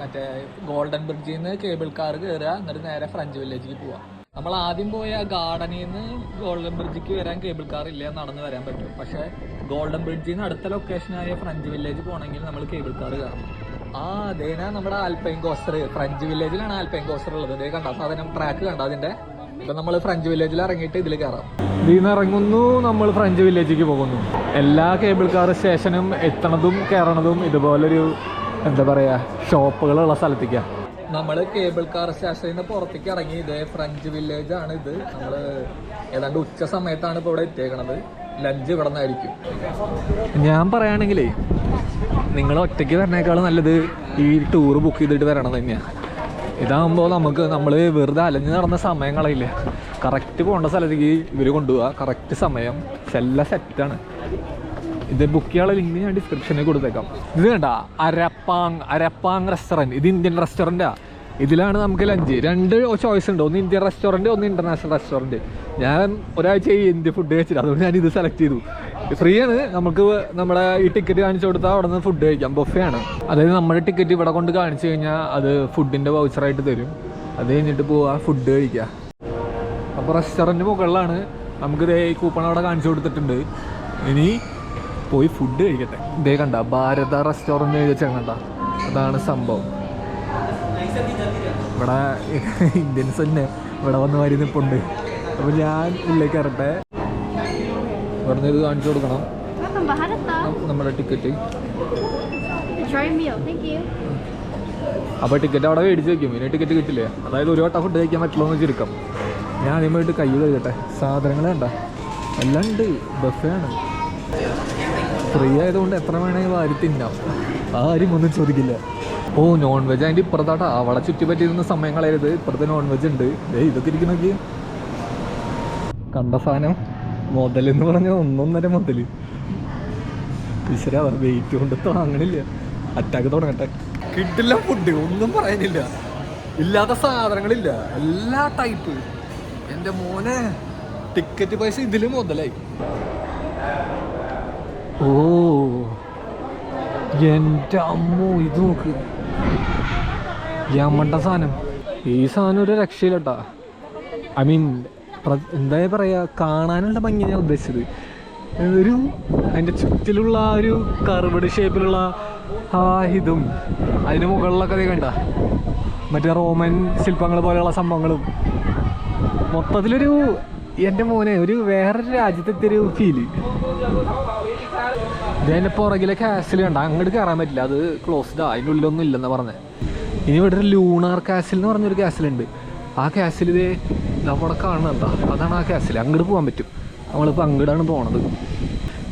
മറ്റേ ഗോൾഡൻ ബ്രിഡ്ജിൽ നിന്ന് കേബിൾ കാർ കയറുക എന്നിട്ട് നേരെ ഫ്രഞ്ച് വില്ലേജിലേക്ക് പോവാം. നമ്മൾ ആദ്യം പോയ ഗാർഡനിൽ നിന്ന് ഗോൾഡൻ ബ്രിഡ്ജിക്ക് വരാൻ കേബിൾ കാർ ഇല്ല നടന്ന് വരാൻ പറ്റും. പക്ഷേ ഗോൾഡൻ ബ്രിഡ്ജിൽ നിന്ന് അടുത്ത ലൊക്കേഷനായ ഫ്രഞ്ച് വില്ലേജ് പോകണമെങ്കിൽ നമ്മൾ കേബിൾ കാർ കയറണം. ആ അതേനാ നമ്മുടെ ആൽപൈൻ കോസ്റ്റർ. ഫ്രഞ്ച് വില്ലേജിലാണ് ആൽപൈൻ കോസ്റ്റർ ഉള്ളത്. ഇതേ കണ്ട? സാധനം ട്രാക്ക് കണ്ട അതിന്റെ? ഇപ്പൊ നമ്മൾ ഫ്രഞ്ച് വില്ലേജിൽ ഇറങ്ങിയിട്ട് ഇതിൽ കയറാം. ഇതിൽ നിന്ന് ഇറങ്ങുന്നു നമ്മൾ ഫ്രഞ്ച് വില്ലേജിലേക്ക് പോകുന്നു. എല്ലാ കേബിൾ കാർ സ്റ്റേഷനും എത്തണതും കയറണതും ഇതുപോലൊരു എന്താ പറയാ ഷോപ്പുകളുള്ള സ്ഥലത്തേക്കാണ് നമ്മൾ കേബിൾ കാർ സ്റ്റേഷനിൽ നിന്ന് പുറത്തേക്ക് ഇറങ്ങി. ഇതേ ഫ്രഞ്ച് വില്ലേജ് ആണ് ഇത്. നമ്മൾ ഏതാണ്ട് ഉച്ച സമയത്താണ് ഇപ്പോൾ ഇവിടെ എത്തിയേക്കണത്. ലഞ്ച് ഇവിടെ നിന്നായിരിക്കും. ഞാൻ പറയുകയാണെങ്കിലേ നിങ്ങൾ ഒറ്റയ്ക്ക് വരണേക്കാളും നല്ലത് ഈ ടൂർ ബുക്ക് ചെയ്തിട്ട് വരണം തന്നെയാണ് ഇതാകുമ്പോൾ നമുക്ക് നമ്മൾ വെറുതെ അലഞ്ഞ് നടന്ന സമയം കളയില്ല? കറക്റ്റ് പോകേണ്ട സ്ഥലത്തേക്ക് ഇവർ കൊണ്ടുപോവുക കറക്റ്റ് സമയം. എല്ലാം സെറ്റാണ് ഇത് ബുക്ക് ചെയ്യാനുള്ള ലിങ്ക് ഞാൻ ഡിസ്ക്രിപ്ഷനിൽ കൊടുത്തേക്കാം. ഇത് കണ്ട അരപ്പാങ് അരപ്പാങ് റെസ്റ്റോറന്റ് ഇത് ഇന്ത്യൻ റെസ്റ്റോറന്റാ ഇതിലാണ് നമുക്ക് ലഞ്ച് രണ്ട് ചോയ്സ് ഉണ്ട്. ഒന്ന് ഇന്ത്യൻ റെസ്റ്റോറന്റ് ഒന്ന് ഇന്റർനാഷണൽ റെസ്റ്റോറന്റ് ഞാൻ ഒരാഴ്ച ഈ ഇന്ത്യ ഫുഡ് കഴിച്ചിട്ട് അതുകൊണ്ട് ഞാൻ ഇത് സെലക്ട് ചെയ്തു. ഫ്രീ ആണ്. നമുക്ക് നമ്മുടെ ഈ ടിക്കറ്റ് കാണിച്ചു കൊടുത്താൽ അവിടെ നിന്ന് ഫുഡ് കഴിക്കാം. ബൊഫേ ആണ്. അതായത് നമ്മുടെ ടിക്കറ്റ് ഇവിടെ കൊണ്ട് കാണിച്ചു കഴിഞ്ഞാൽ അത് ഫുഡിന്റെ വൗച്ചറായിട്ട് തരും. അത് കഴിഞ്ഞിട്ട് പോവാ ഫുഡ് കഴിക്കുക അപ്പോൾ റെസ്റ്റോറന്റ് മുകളിലാണ്. നമുക്കിത് ഈ കൂപ്പൺ അവിടെ കാണിച്ചു കൊടുത്തിട്ടുണ്ട്. ഇനി പോയി ഫുഡ് കഴിക്കട്ടെ. ഇതേ കണ്ട ഭാരത റെസ്റ്റോറന്റ് വെച്ചാൽ കണ്ട. അതാണ് സംഭവം. ഇവിടെ ഇന്ത്യൻസ് തന്നെ ഇവിടെ വന്ന് വരി നിൽപ്പുണ്ട് അപ്പോൾ ഞാൻ ഉള്ളിലേക്ക് ഇറട്ടെ ഇവിടുന്ന് ഇത് കാണിച്ചു കൊടുക്കണം. നമ്മുടെ ടിക്കറ്റ്. അപ്പോൾ ടിക്കറ്റ് അവിടെ മേടിച്ച് വെക്കും. ഇനി ടിക്കറ്റ് കിട്ടില്ലേ? അതായത് ഒരു വട്ടം ഫുഡ് കഴിക്കാൻ പറ്റുള്ളൂ എന്ന് ചുരുക്കം. ഞാൻ ആദ്യമായിട്ട് പോയിട്ട് കൈ കഴിക്കട്ടെ സാധനങ്ങൾ വേണ്ട എല്ലാം ഉണ്ട്. ബഫേ ആണ്. ഫ്രീ ആയതുകൊണ്ട് എത്ര വേണമെങ്കിൽ വാരി തിന്നാം. ആരും ഒന്നും ചോദിക്കില്ല. ഓ നോൺ വെജ് അതിന്റെ ഇപ്പുറത്താട്ടാ. അവിടെ ചുറ്റിപ്പറ്റിയിരുന്ന സമയം കളയരുത് ഇപ്പുറത്തെ നോൺ വെജ് ഉണ്ട്. ഏ ഇതൊക്കെ ഇരിക്കണോക്കി. കണ്ട സാധനം മുതൽ എന്ന് പറഞ്ഞ ഒന്നൊന്നര മുതൽ. ഈശ്വര വെയിറ്റ് കൊണ്ട് താങ്ങണില്ല അറ്റാക്ക് തുടങ്ങട്ടെ. കിട്ടില്ല ഫുഡ് ഒന്നും പറയാനില്ല. ഇല്ലാത്ത സാധനങ്ങളില്ല. എല്ലാ ടൈപ്പ് എന്റെ മോനെ ടിക്കറ്റ് പൈസ ഇതിൽ മുതലായി. ഓ എന്റെ അമ്മോ ഇത് നോക്ക്. യമണ്ട സാധനം. ഈ സാധനം ഒരു രക്ഷയില്ലട്ടാ. ഐ മീൻ എന്താ പറയാ കാണാനുള്ള ഭംഗി ഞാൻ ഉദ്ദേശിച്ചത്. ഒരു അതിന്റെ ചുറ്റിലുള്ള ആ ഒരു കർവഡ് ഷേപ്പിലുള്ള ആ ഇതും അതിന് മുകളിലൊക്കെ അതേ കണ്ട. മറ്റേ റോമൻ ശില്പങ്ങൾ പോലെയുള്ള സംഭവങ്ങളും. മൊത്തത്തിലൊരു എന്റെ മോനെ ഒരു വേറൊരു രാജ്യത്തെത്തിയൊരു ഫീൽ ഇതിന്റെ പുറകിലെ കാസിൽ കണ്ട അങ്ങോട്ട് കയറാൻ പറ്റില്ല. അത് ക്ലോസ്ഡ് അതിന്റെ ഉള്ളിലൊന്നും ഇല്ലെന്ന് പറഞ്ഞത് ഇനി ഇവിടെ ഒരു ലൂണാർ കാസിൽ എന്ന് പറഞ്ഞൊരു കാസിലുണ്ട് ആ കാസിൽ ഇത് നമ്മുടെ കാണുന്നതാ അതാണ് ആ കാസിൽ അങ്ങോട്ട് പോകാൻ പറ്റും. നമ്മളിപ്പോൾ അങ്ങോട്ടാണ് പോണത്.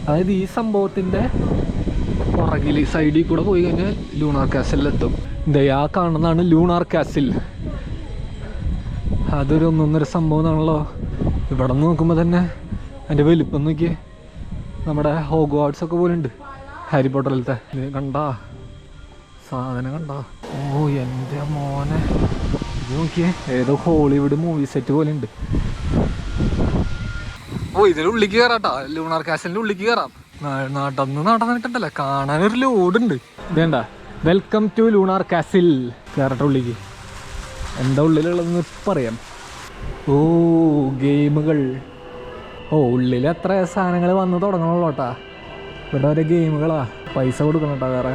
അതായത് ഈ സംഭവത്തിന്റെ പുറകിൽ സൈഡിൽ കൂടെ പോയി കഴിഞ്ഞാൽ ലൂണാർ കാസിലെത്തും ദേ ആ കാണുന്നതാണ് ലൂണാർ കാസിൽ അതൊരു ഒന്നൊന്നര സംഭവം ആണല്ലോ. ഇവിടെ നിന്ന് നോക്കുമ്പോൾ തന്നെ അതിന്റെ വലിപ്പം നോക്കിയേ. നമ്മുടെ ഹോഗ്വാർട്സ് ഒക്കെ പോലെ ഉണ്ട് ഹാരി പോട്ടറിലത്തെ കണ്ടാ? സാധനം കണ്ടാ? ഓ എന്റെ മോനെ. ഇത് നോക്കിയേ ഏതോ ഹോളിവുഡ് മൂവി സെറ്റ് പോലെ ഉണ്ട് ഓ ഇതിന്റെ ഉള്ളിക്ക് കയറാട്ടാ ലൂണാർ കാസലിന്റെ ഉള്ളിക്ക് കയറാം നടന്ന് നടന്നിട്ടുണ്ടല്ലോ കാണാനൊരു ലോഡുണ്ട് ഇതേണ്ട. വെൽക്കം ടു ലൂണാർ കാസിൽ കയറട്ടെ ഉള്ളിക്ക്. എന്താ ഉള്ളിലുള്ളതെന്ന് പറയാം ഓ ഗെയിമുകൾ ഓ ഉള്ളിൽ എത്ര സാധനങ്ങൾ വന്ന് തുടങ്ങണല്ലോ കേട്ടാ ഇവിടെ ഓരോ ഗെയിമുകളാ. പൈസ കൊടുക്കണം കേട്ടാ വേറെ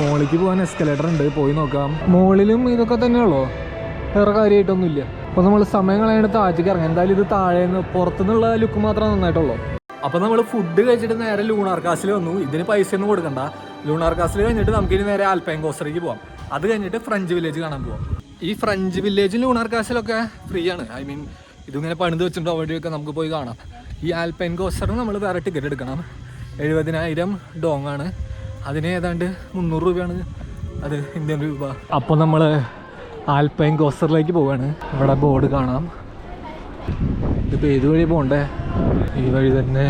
മോളിക്ക് പോകാൻ എസ്കലേറ്റർ ഉണ്ട് പോയി നോക്കാം. മോളിലും ഇതൊക്കെ തന്നെയുള്ളോ വേറെ കാര്യമായിട്ടൊന്നുമില്ല അപ്പോൾ നമ്മൾ സമയം കളയാണ്ട് താഴേക്ക് ഇറങ്ങാം. എന്തായാലും ഇത് താഴേന്ന് പുറത്തുനിന്നുള്ള ലുക്ക് മാത്രം നന്നായിട്ടുള്ളൂ. അപ്പോൾ നമ്മൾ ഫുഡ് കഴിച്ചിട്ട് നേരെ ലൂണാർ കാസിൽ വന്നു. ഇതിന് പൈസ ഒന്നും കൊടുക്കണ്ട. ലൂണാർ കാസിൽ കഴിഞ്ഞിട്ട് നമുക്ക് ഇനി നേരെ ആൽപ്പൈൻ കോസ്റ്ററിലേക്ക് പോവാം. അത് കഴിഞ്ഞിട്ട് ഫ്രഞ്ച് വില്ലേജ് കാണാൻ പോവാം. ഈ ഫ്രഞ്ച് വില്ലേജും ലൂണാർ കാസിലൊക്കെ ഫ്രീ ആണ്. ഐ മീൻ ഇതിങ്ങനെ പണിത് വെച്ചിട്ടുണ്ടോ അവിടെയൊക്കെ നമുക്ക് പോയി കാണാം. ഈ ആൽപ്പൈൻ കോസ്റ്ററിന് നമ്മൾ വേറെ ടിക്കറ്റ് എടുക്കണം. എഴുപതിനായിരം ഡോങ് ആണ് അതിന് ഏതാണ്ട് മുന്നൂറ് രൂപയാണ് അത് ഇന്ത്യൻ രൂപ. അപ്പോൾ നമ്മൾ ആൽപ്പൈൻ കോസ്റ്ററിലേക്ക് പോവാണ്. ഇവിടെ ബോർഡ് കാണാം. ഇതിപ്പോൾ ഏത് വഴി പോകണ്ടേ ഈ വഴി തന്നെ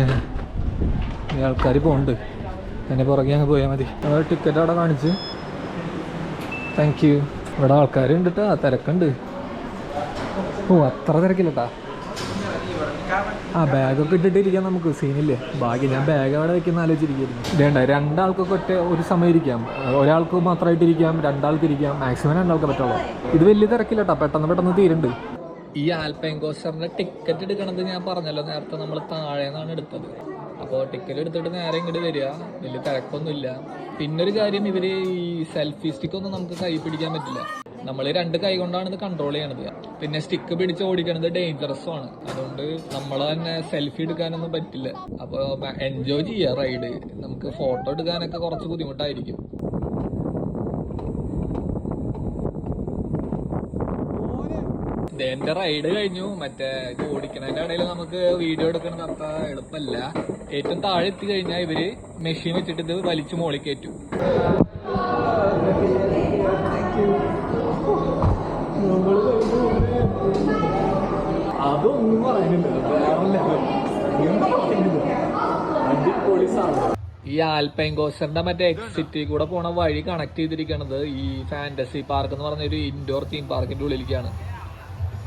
ഈ ആൾക്കാർ പോകുന്നുണ്ട് എന്നെ പുറകെ അങ്ങ് പോയാൽ മതി. ടിക്കറ്റ് അവിടെ കാണിച്ച്. താങ്ക് യു ഇവിടെ ആൾക്കാരുണ്ട് കേട്ടോ തിരക്കുണ്ട്. ഓ അത്ര തിരക്കില്ലട്ടാ ആ ബാഗൊക്കെ ഇട്ടിട്ടിരിക്കാൻ നമുക്ക്. സീനില്ലേ? ബാഗ് ഞാൻ ബാഗ് അവിടെ വെക്കുന്ന ആലോചിച്ചിരിക്കുന്നു. വേണ്ട രണ്ടാൾക്കൊക്കെ ഒറ്റ ഒരു സമയം ഇരിക്കാം ഒരാൾക്ക് മാത്രമായിട്ട് ഇരിക്കാം രണ്ടാൾക്ക് ഇരിക്കാം മാക്സിമം രണ്ടാൾക്ക് പറ്റുള്ളൂ. ഇത് വലിയ തിരക്കില്ല കേട്ടോ പെട്ടെന്ന് പെട്ടെന്ന് തീരുണ്ട് ഈ ആൽപ്പൈൻ കോസ്റ്ററിന്റെ ടിക്കറ്റ് എടുക്കണത് ഞാൻ പറഞ്ഞല്ലോ നേരത്തെ നമ്മൾ താഴെ നിന്നാണ് എടുത്തത്. അപ്പോൾ ടിക്കറ്റ് എടുത്തിട്ട് നേരെ ഇങ്ങോട്ട് വരിക. വലിയ തിരക്കൊന്നുമില്ല. പിന്നൊരു കാര്യം ഇവർ ഈ സെൽഫി സ്റ്റിക്കൊന്നും നമുക്ക് കൈ പിടിക്കാൻ പറ്റില്ല. നമ്മൾ രണ്ട് കൈ കൊണ്ടാണ് ഇത് കൺട്രോൾ ചെയ്യണത്. പിന്നെ സ്റ്റിക്ക് പിടിച്ച് ഓടിക്കണത് ഡേഞ്ചറസും ആണ്. അതുകൊണ്ട് നമ്മൾ തന്നെ സെൽഫി എടുക്കാനൊന്നും പറ്റില്ല. അപ്പോൾ എൻജോയ് ചെയ്യുക റൈഡ് നമുക്ക് ഫോട്ടോ എടുക്കാനൊക്കെ കുറച്ച് ബുദ്ധിമുട്ടായിരിക്കും. എന്റെ റൈഡ് കഴിഞ്ഞു. മറ്റേ ഇത് ഓടിക്കണതിന്റെ ഇടയിൽ നമുക്ക് വീഡിയോ എടുക്കണത് അത്ര എളുപ്പമല്ല ഏറ്റവും താഴെ എത്തി കഴിഞ്ഞാൽ ഇവർ മെഷീൻ വെച്ചിട്ട് ഇത് വലിച്ചു അടിപൊളി ഈ ആൽപൈൻ കോസ്റ്ററിന്റെ മറ്റേ എക്സിറ്റി കൂടെ പോണ വഴി കണക്ട് ചെയ്തിരിക്കണത് ഈ ഫാന്റസി പാർക്ക് എന്ന് പറഞ്ഞ ഒരു ഇൻഡോർ തീം പാർക്കിന്റെ ഉള്ളിലേക്കാണ്.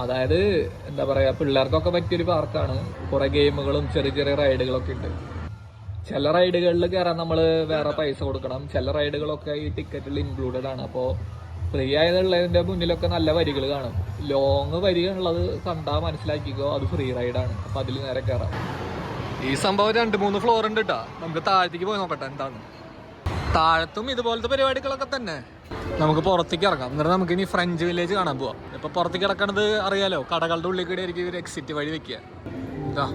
അതായത് എന്താ പറയാ പിള്ളേർക്കൊക്കെ പറ്റിയൊരു പാർക്കാണ് കുറെ ഗെയിമുകളും ചെറിയ ചെറിയ റൈഡുകളൊക്കെ ഉണ്ട്. ചില റൈഡുകളിൽ കയറാൻ നമ്മൾ വേറെ പൈസ കൊടുക്കണം. ചില റൈഡുകളൊക്കെ ഈ ടിക്കറ്റിൽ ഇൻക്ലൂഡഡ് ആണ്. അപ്പോൾ ഫ്രീ ആയതുള്ളതിന്റെ മുന്നിലൊക്കെ നല്ല വരികൾ കാണും. ലോങ് വരി ഉള്ളത് കണ്ടാൽ മനസ്സിലാക്കിക്കോ അത് ഫ്രീ റൈഡാണ് അപ്പൊ അതിൽ നേരെ കയറാം ഈ സംഭവം രണ്ട് മൂന്ന് ഫ്ലോർ ഉണ്ട് കേട്ടാ നമുക്ക് താഴത്തേക്ക് പോയി നോക്കട്ടെ എന്താണ്. താഴത്തും ഇതുപോലത്തെ പരിപാടികളൊക്കെ തന്നെ. നമുക്ക് പുറത്തേക്ക് ഇറങ്ങാം. എന്നിട്ട് നമുക്ക് ഇനി ഫ്രഞ്ച് വില്ലേജ് കാണാൻ പോവാം. ഇപ്പൊ പുറത്തേക്ക് ഇറക്കണത് അറിയാലോ? കടകളുടെ ഉള്ളിൽ കൂടെ ആയിരിക്കും ഒരു എക്സിറ്റ് വഴി വെക്കുക. ഇതാ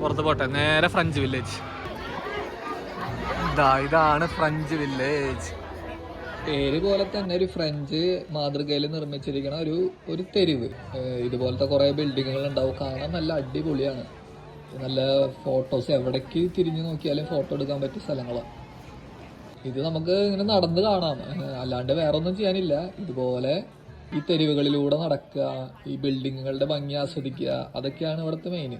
പുറത്ത് പോട്ടെ. നേരെ ഫ്രഞ്ച് വില്ലേജ് ഇതാ ഇതാണ് ഫ്രഞ്ച് വില്ലേജ് പേര് പോലെ തന്നെ ഒരു ഫ്രഞ്ച് മാതൃകയിൽ നിർമ്മിച്ചിരിക്കുന്ന ഒരു ഒരു തെരുവ്. ഇതുപോലത്തെ കുറെ ബിൽഡിങ്ങുകൾ ഉണ്ടാവും. കാണാൻ നല്ല അടിപൊളിയാണ്. നല്ല ഫോട്ടോസ് എവിടേക്ക് തിരിഞ്ഞു നോക്കിയാലും ഫോട്ടോ എടുക്കാൻ പറ്റിയ സ്ഥലങ്ങളാണ് ഇത് നമുക്ക് ഇങ്ങനെ നടന്ന് കാണാം. അല്ലാണ്ട് വേറെ ഒന്നും ചെയ്യാനില്ല. ഇതുപോലെ ഈ തെരുവുകളിലൂടെ നടക്കുക ഈ ബിൽഡിങ്ങുകളുടെ ഭംഗി ആസ്വദിക്കുക അതൊക്കെയാണ് ഇവിടുത്തെ മെയിൻ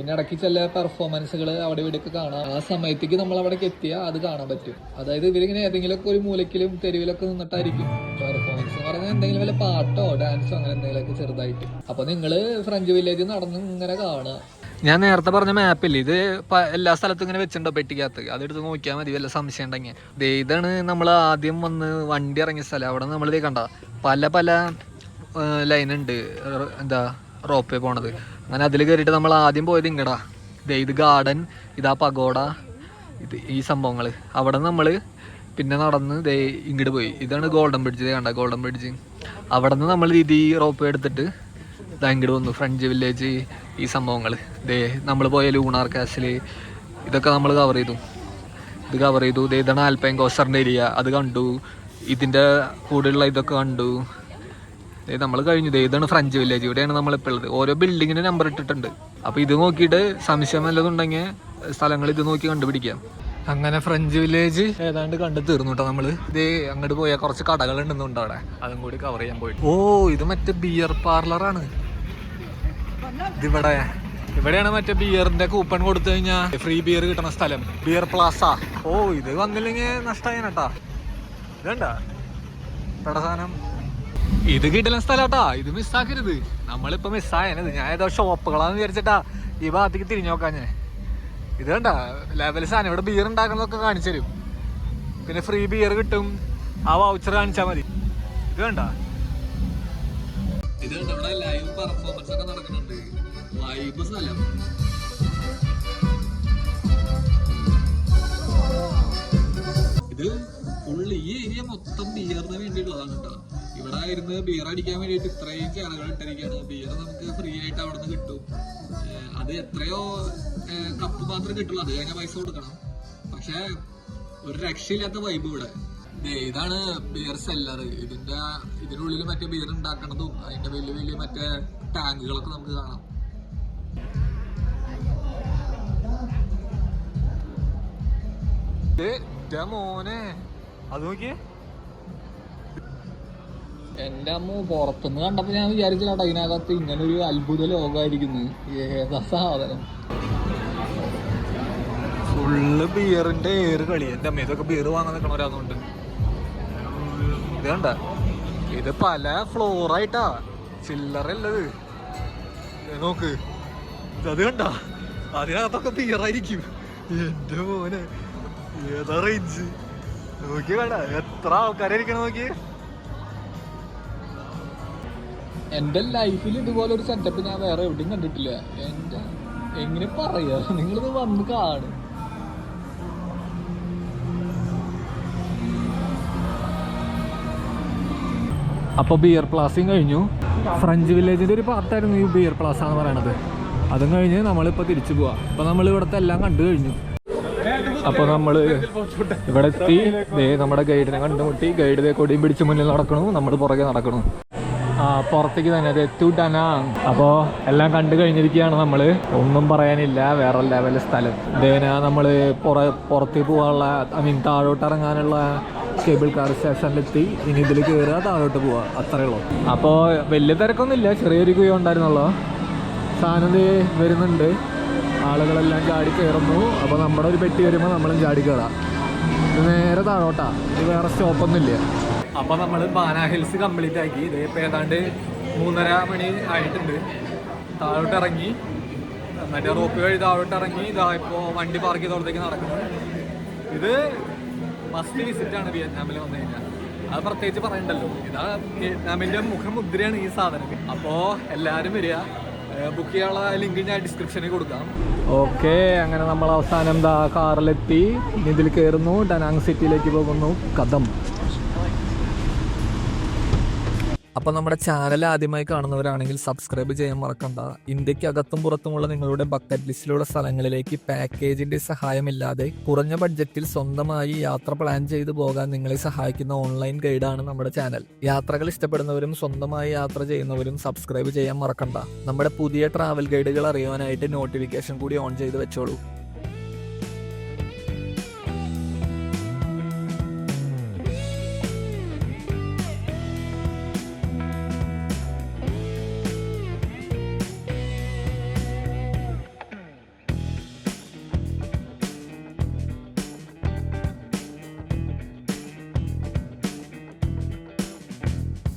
പിന്നെ ഇടയ്ക്ക് ചില പെർഫോമൻസുകൾ അവിടെ ഇവിടെയൊക്കെ കാണാം. ആ സമയത്തേക്ക് നമ്മൾ അവിടേക്ക് എത്തിയാൽ അത് കാണാൻ പറ്റും. അതായത് ഇവരിങ്ങനെ ഏതെങ്കിലുമൊക്കെ ഒരു മൂലക്കിലും തെരുവിലൊക്കെ നിന്നിട്ടായിരിക്കും. പെർഫോമൻസ് എന്ന് പറഞ്ഞാൽ എന്തെങ്കിലും വല്ല പാട്ടോ ഡാൻസോ അങ്ങനെ എന്തെങ്കിലുമൊക്കെ ചെറുതായിട്ട്. അപ്പൊ നിങ്ങൾ ഫ്രഞ്ച് വില്ലേജ് നടന്ന് ഇങ്ങനെ കാണുക. ഞാൻ നേരത്തെ പറഞ്ഞ മാപ്പില്ല ഇത് എല്ലാ സ്ഥലത്തും ഇങ്ങനെ വെച്ചിട്ടുണ്ടോ പെട്ടിക്കകത്ത്? അതെടുത്ത് നോക്കിയാൽ മതി വല്ല സംശയം ഉണ്ടെങ്കിൽ. ദേ ഇതാണ് നമ്മൾ ആദ്യം വന്ന് വണ്ടി ഇറങ്ങിയ സ്ഥലം. അവിടെ നമ്മൾ കണ്ട പല പല ലൈനുണ്ട് എന്താ റോപ്പ് പോണത്. അങ്ങനെ അതിൽ കയറിയിട്ട് നമ്മൾ ആദ്യം പോയത് ഇങ്ങടാ ദേ ഇത് ഗാർഡൻ ഇതാ പഗോഡ ഇത് ഈ സംഭവങ്ങൾ അവിടെ നമ്മൾ പിന്നെ നടന്ന് ദേ ഇങ്ങോട്ട് പോയി. ഇതാണ് ഗോൾഡൻ ബ്രിഡ്ജ് കണ്ട ഗോൾഡൻ ബ്രിഡ്ജ്. അവിടെ നിന്ന് നമ്മൾ ഇത് ഈ റോപ്പ് എടുത്തിട്ട് ഇതാ ഇങ്ങോട്ട് വന്നു. ഫ്രഞ്ച് വില്ലേജ് ഈ സംഭവങ്ങൾ ദേ നമ്മൾ പോയ ലൂണാർ കാസിൽ ഇതൊക്കെ നമ്മൾ കവർ ചെയ്തു. ഇത് കവർ ചെയ്തു. ദേ ഇതാണ് ആൽപ്പൈൻ കോസ്റ്ററിന്റെ ഏരിയ അത് കണ്ടു. ഇതിന്റെ കൂടെയുള്ള ഇതൊക്കെ കണ്ടു. നമ്മൾ കഴിഞ്ഞു. ഇതാണ് ഫ്രഞ്ച് വില്ലേജ് ഇവിടെയാണ് നമ്മൾ ഇപ്പോൾ ഉള്ളത്. ഓരോ ബിൽഡിങ്ങിന് നമ്പർ ഇട്ടിട്ടുണ്ട്. അപ്പോൾ ഇത് നോക്കിയിട്ട് സംശയം വല്ലതുണ്ടെങ്കിൽ സ്ഥലങ്ങൾ ഇത് നോക്കി കണ്ടുപിടിക്കാം. അങ്ങനെ ഫ്രഞ്ച് വില്ലേജ് ഏതാണ്ട് കണ്ടു തീർന്നു കേട്ടോ നമ്മൾ. ഇത് അങ്ങോട്ട് പോയാൽ കുറച്ച് കടകൾ ഉണ്ടെന്നുണ്ട് അവിടെ. അതും കൂടി കവർ ചെയ്യാൻ പോയിട്ട്. ഓ ഇത് മറ്റേ ബിയർ പാർലറാണ് ഇതിവിടെ ഇവിടെയാണ് മറ്റേ ബിയറിന്റെ കൂപ്പൺ കൊടുത്തു കഴിഞ്ഞാൽ ഫ്രീ ബിയർ കിട്ടുന്ന സ്ഥലം. ബിയർ പ്ലാസ ഓ ഇത് വന്നില്ലെങ്കിൽ നഷ്ടമായിട്ടാ ഇതണ്ട? സാധനം. ഇത് കിട്ടുന്ന സ്ഥലാട്ടാ. ഇത് മിസ്സാക്കരുത്. നമ്മളിപ്പോ മിസ്സായത് ഞാൻ ഏതോ ഷോപ്പുകളാന്ന് വിചാരിച്ചിട്ടാ ഈ ഭാഗത്തേക്ക് തിരിഞ്ഞു നോക്കാൻ ഞാൻ ഇത് കണ്ട ലെവൽ സാധനം. ഇവിടെ ബിയർ ഉണ്ടാക്കുന്നതൊക്കെ കാണിച്ചു തരും. പിന്നെ ഫ്രീ ബിയർ കിട്ടും. ആ വൗച്ചർ കാണിച്ചാൽ മതി. ഇത് കണ്ട? ഇത് ലൈവ് പെർഫോമൻസ് ഒക്കെ നടക്കുന്നുണ്ട്. ഇത് ഫുള്ള് ഈ ഏരിയ മൊത്തം ബിയറിന് വേണ്ടിയിട്ടുള്ളതാണ് കേട്ടോ. ഇവിടെ ഇരുന്ന് ബിയർ അടിക്കാൻ വേണ്ടിയിട്ട് ഇത്രയും ചേനകൾ ഇട്ടിരിക്കുകയാണ്. ബിയർ നമുക്ക് ഫ്രീ ആയിട്ട് അവിടെ നിന്ന് കിട്ടും അത് എത്രയോ കപ്പ് മാത്രം കിട്ടുള്ളൂ. അത് കഴിഞ്ഞാൽ പൈസ കൊടുക്കണം. പക്ഷെ ഒരു രക്ഷയില്ലാത്ത വൈബ് ഇവിടെ. ഇതാണ് ബിയർ സെല്ലർ ഇതിന്റെ ഇതിനുള്ളിൽ മറ്റേ ബിയർ ഉണ്ടാക്കണതും അതിന്റെ വലിയ വലിയ മറ്റേ ടാങ്കുകളൊക്കെ നമുക്ക് കാണാം. മോനെ. അത് നോക്കിയേ. എന്റെ അമ്മ പുറത്തുനിന്ന് കണ്ടപ്പോ ഞാൻ വിചാരിച്ചില്ല കേട്ടോ ഇതിനകത്ത് ഇങ്ങനെ ഒരു അത്ഭുത ലോകമായിരിക്കുന്നു ഏതാ സാധനം? ഫുള്ള് ബിയറിന്റെ ഏറ് കളി. എന്റെ അമ്മ ഇതൊക്കെ ബിയർ വാങ്ങാൻ നിൽക്കണവരാന്നുണ്ട് ഇത് കണ്ട? ഇത് പല ഫ്ലോറായിട്ടാ. ചില്ലറല്ലത് നോക്ക്. അത് കണ്ട? അതിനകത്തൊക്കെ ബിയറായിരിക്കും. എന്റെ മോനെ ഏതാ റേഞ്ച് നോക്കി വേണ്ട എത്ര ആൾക്കാരായിരിക്കണം നോക്കി എന്റെ ലൈഫിൽ ഇതുപോലെ ഒരു സെറ്റപ്പ് ഞാൻ വേറെ എവിടെയും കണ്ടിട്ടില്ല. എന്റെ എങ്ങനെ പറയാ? നിങ്ങളിത് വന്ന് കാണും. അപ്പോൾ ബിയർ പ്ലാസിങ് കഴിഞ്ഞു. ഫ്രഞ്ച് വില്ലേജിന്റെ ഒരു പാർട്ടായിരുന്നു ഈ ബിയർ പ്ലാസ എന്ന് പറയണത്. അതും കഴിഞ്ഞ് നമ്മളിപ്പോൾ തിരിച്ചു പോവാ. അപ്പോൾ നമ്മൾ ഇവിടത്തെ എല്ലാം കണ്ടു കഴിഞ്ഞു. അപ്പോൾ നമ്മൾ ഇവിടെ എത്തി ദേ നമ്മുടെ ഗൈഡിനെ കണ്ടുമുട്ടി. ഗൈഡ് ദേ കൊടിയും പിടിച്ച് മുന്നിൽ നടക്കണു. നമ്മൾ പുറകെ നടക്കണു. പുറത്തേക്ക് തന്നെ. അത് എത്തൂട്ടാന അപ്പോ എല്ലാം കണ്ടു കഴിഞ്ഞിരിക്കുകയാണ് നമ്മൾ. ഒന്നും പറയാനില്ല. വേറെ ലെവൽ സ്ഥലം. ദേന നമ്മൾ പുറ പുറത്തേക്ക് പോകാനുള്ള ഐ മീൻ താഴോട്ട് ഇറങ്ങാനുള്ള കേബിൾ കാർ സ്റ്റേഷനിലെത്തി ഇനി ഇതിൽ കയറുക താഴോട്ട് പോവുക. അത്രേ ഉള്ളൂ. അപ്പോ വലിയ തിരക്കൊന്നുമില്ല. ചെറിയൊരു ക്യൂ ഉണ്ടായിരുന്നുള്ളൂ. സാധനം വരുന്നുണ്ട്. ആളുകളെല്ലാം ചാടി കയറുന്നു അപ്പോൾ നമ്മുടെ ഒരു പെട്ടി വരുമ്പോൾ നമ്മളും ചാടി കയറാം നേരെ താഴോട്ടാ. ഇത് വേറെ സ്റ്റോപ്പൊന്നുമില്ല അപ്പോൾ നമ്മൾ ബാനാ ഹിൽസ് കംപ്ലീറ്റ് ആക്കി. ഇതേ ഇപ്പോൾ ഏതാണ്ട് മൂന്നര മണി ആയിട്ടുണ്ട്. താഴോട്ട് ഇറങ്ങി. മറ്റേ റോപ്പ് വഴി താഴോട്ട് ഇറങ്ങി. ഇതാ ഇപ്പോ വണ്ടി പാർക്ക് ചെയ്തോടത്തേക്ക് നടക്കുന്നു. ഇത് മസ്റ്റ് വിസിറ്റ് ആണ് വിയറ്റ്നാമിൽ വന്നു കഴിഞ്ഞാൽ. അത് പ്രത്യേകിച്ച് പറയണ്ടല്ലോ. ഇതാ വിയറ്റ്നാമിന്റെ മുഖമുദ്രയാണ് ഈ സാധനം. അപ്പോൾ എല്ലാവരും വരിക. ബുക്ക് ചെയ്യാനുള്ള ലിങ്ക് ഞാൻ ഡിസ്ക്രിപ്ഷനിൽ കൊടുക്കാം. ഓക്കെ അങ്ങനെ നമ്മൾ അവസാനം എന്താ കാറിലെത്തി ഇതിൽ കയറുന്നു. ഡനാങ് സിറ്റിയിലേക്ക് പോകുന്നു. കഥം. അപ്പോൾ നമ്മുടെ ചാനൽ ആദ്യമായി കാണുന്നവരാണെങ്കിൽ സബ്സ്ക്രൈബ് ചെയ്യാൻ മറക്കണ്ട. ഇന്ത്യക്കകത്തും പുറത്തുമുള്ള നിങ്ങളുടെ ബക്കറ്റ് ലിസ്റ്റിലുള്ള സ്ഥലങ്ങളിലേക്ക് പാക്കേജിന്റെ സഹായമില്ലാതെ കുറഞ്ഞ ബഡ്ജറ്റിൽ സ്വന്തമായി യാത്ര പ്ലാൻ ചെയ്ത് പോകാൻ നിങ്ങളെ സഹായിക്കുന്ന ഓൺലൈൻ ഗൈഡാണ് നമ്മുടെ ചാനൽ യാത്രകൾ ഇഷ്ടപ്പെടുന്നവരും സ്വന്തമായി യാത്ര ചെയ്യുന്നവരും സബ്സ്ക്രൈബ് ചെയ്യാൻ മറക്കണ്ട. നമ്മുടെ പുതിയ ട്രാവൽ ഗൈഡുകൾ അറിയാനായിട്ട് നോട്ടിഫിക്കേഷൻ കൂടി ഓൺ ചെയ്ത് വെച്ചോളൂ.